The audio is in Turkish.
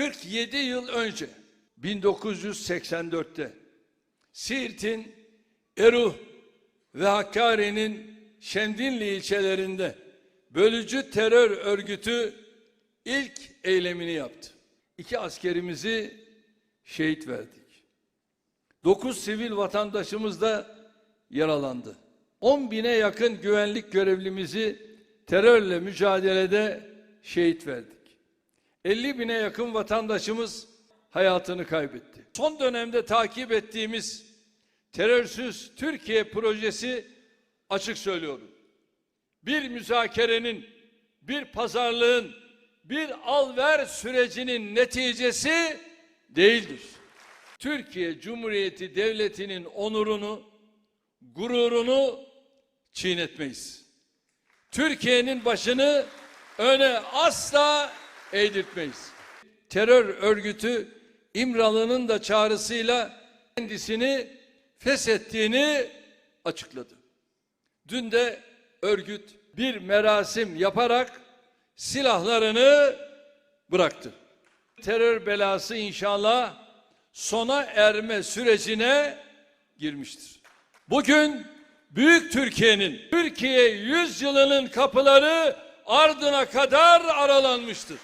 47 yıl önce 1984'te Siirt'in Eruh ve Hakkari'nin Şemdinli ilçelerinde bölücü terör örgütü ilk eylemini yaptı. İki askerimizi şehit verdik. Dokuz sivil vatandaşımız da yaralandı. 10 bine yakın güvenlik görevlimizi terörle mücadelede şehit verdik. 50 bine yakın vatandaşımız hayatını kaybetti. Son dönemde takip ettiğimiz terörsüz Türkiye projesi açık söylüyorum. Bir müzakerenin, bir pazarlığın, bir al-ver sürecinin neticesi değildir. Türkiye Cumhuriyeti Devleti'nin onurunu, gururunu çiğnetmeyiz. Türkiye'nin başını öne asla eğdirtmeyiz. Terör örgütü İmralı'nın da çağrısıyla kendisini feshettiğini açıkladı. Dün de örgüt bir merasim yaparak silahlarını bıraktı. Terör belası inşallah sona erme sürecine girmiştir. Bugün büyük Türkiye'nin Türkiye yüzyılının kapıları ardına kadar aralanmıştır.